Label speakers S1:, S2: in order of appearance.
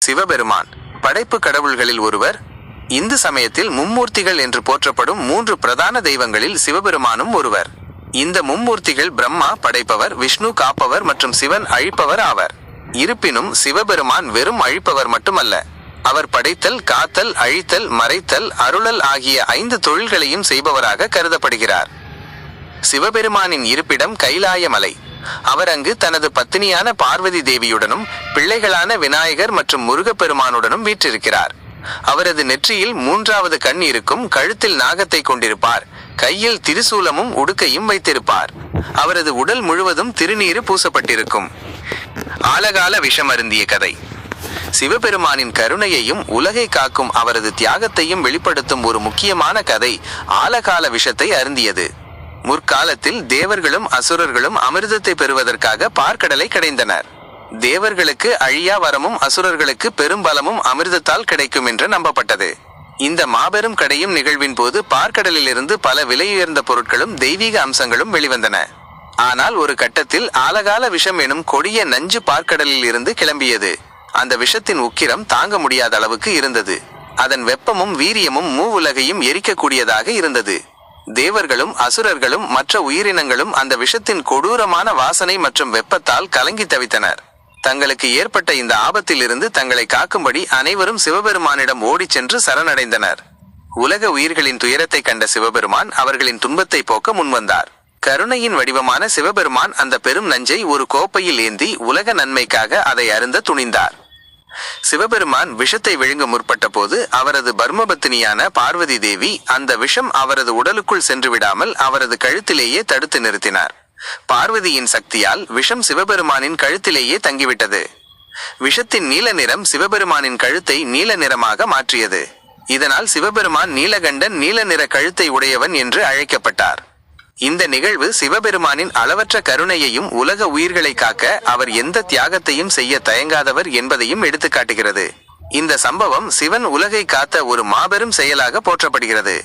S1: சிவபெருமான். படைப்பு கடவுள்களில் ஒருவர் இந்து சமயத்தில் மும்மூர்த்திகள் என்று போற்றப்படும் மூன்று பிரதான தெய்வங்களில் சிவபெருமானும் ஒருவர். இந்த மும்மூர்த்திகள் பிரம்மா படைப்பவர் விஷ்ணு காப்பவர் மற்றும் சிவன் அழிப்பவர் ஆவர். இருப்பினும் சிவபெருமான் வெறும் அழிப்பவர் மட்டுமல்ல. அவர் படைத்தல் காத்தல் அழித்தல் மறைத்தல் அருளல் ஆகிய ஐந்து தொழில்களையும் செய்பவராக கருதப்படுகிறார். சிவபெருமானின் இருப்பிடம் கைலாய மலை அவர் அங்கு தனது பத்தினியான பார்வதி தேவியுடனும் பிள்ளைகளான விநாயகர் மற்றும் முருகப்பெருமானுடனும் வீற்றிருக்கிறார். அவரது நெற்றியில் மூன்றாவது கண் இருக்கும் கழுத்தில் நாகத்தை கொண்டிருப்பார். கையில் திரிசூலமும் உடுக்கையும் வைத்திருப்பார். அவரது உடல் முழுவதும் திருநீறு பூசப்பட்டிருக்கும். ஆலகால விஷம் அருந்திய கதை. சிவபெருமானின் கருணையையும் உலகை காக்கும் அவரது தியாகத்தையும் வெளிப்படுத்தும் ஒரு முக்கியமான கதை ஆலகால விஷத்தை அருந்தியது. முற்காலத்தில் தேவர்களும் அசுரர்களும் அமிர்தத்தை பெறுவதற்காக பார்க்கடலை கடைந்தனர். தேவர்களுக்கு அழியா வரமும் அசுரர்களுக்கு பெரும்பலமும் அமிர்தத்தால் கிடைக்கும் என்று நம்பப்பட்டது. இந்த மாபெரும் கடையும் நிகழ்வின் போது பார்க்கடலிலிருந்து பல விலையுயர்ந்த பொருட்களும் தெய்வீக அம்சங்களும் வெளிவந்தன. ஆனால் ஒரு கட்டத்தில் ஆலகால விஷம் எனும் கொடிய நஞ்சு பார்க்கடலில் இருந்து கிளம்பியது. அந்த விஷத்தின் உக்கிரம் தாங்க முடியாத அளவுக்கு இருந்தது. அதன் வெப்பமும் வீரியமும் மூவுலகையும் எரிக்கக்கூடியதாக இருந்தது. தேவர்களும் அசுரர்களும் மற்ற உயிரினங்களும் அந்த விஷத்தின் கொடூரமான வாசனை மற்றும் வெப்பத்தால் கலங்கி தவித்தனர். தங்களுக்கு ஏற்பட்ட இந்த ஆபத்திலிருந்து தங்களை காக்கும்படி அனைவரும் சிவபெருமானிடம் ஓடிச் சென்று சரணடைந்தனர். உலக உயிர்களின் துயரத்தை கண்ட சிவபெருமான் அவர்களின் துன்பத்தை போக்க முன்வந்தார். கருணையின் வடிவமான சிவபெருமான் அந்த பெரும் நஞ்சை ஒரு கோப்பையில் ஏந்தி உலக நன்மைக்காக அதை அருந்த துணிந்தார். சிவபெருமான் விஷத்தை விழுங்க முற்பட்ட போது அவரது பர்மபத்தினியான பார்வதி தேவி அந்த விஷம் அவரது உடலுக்குள் சென்று விடாமல் அவரது கழுத்திலேயே தடுத்து நிறுத்தினார். பார்வதியின் சக்தியால் விஷம் சிவபெருமானின் கழுத்திலேயே தங்கிவிட்டது. விஷத்தின் நீல நிறம் சிவபெருமானின் கழுத்தை நீல நிறமாக மாற்றியது. இதனால் சிவபெருமான் நீலகண்டன் நீல நிற கழுத்தை உடையவன் என்று அழைக்கப்பட்டார். இந்த நிகழ்வு சிவபெருமானின் அளவற்ற கருணையையும் உலக உயிர்களை காக்க அவர் எந்த தியாகத்தையும் செய்ய தயங்காதவர் என்பதையும் எடுத்துக்காட்டுகிறது. இந்த சம்பவம் சிவன் உலகை காத்த ஒரு மாபெரும் செயலாக போற்றப்படுகிறது.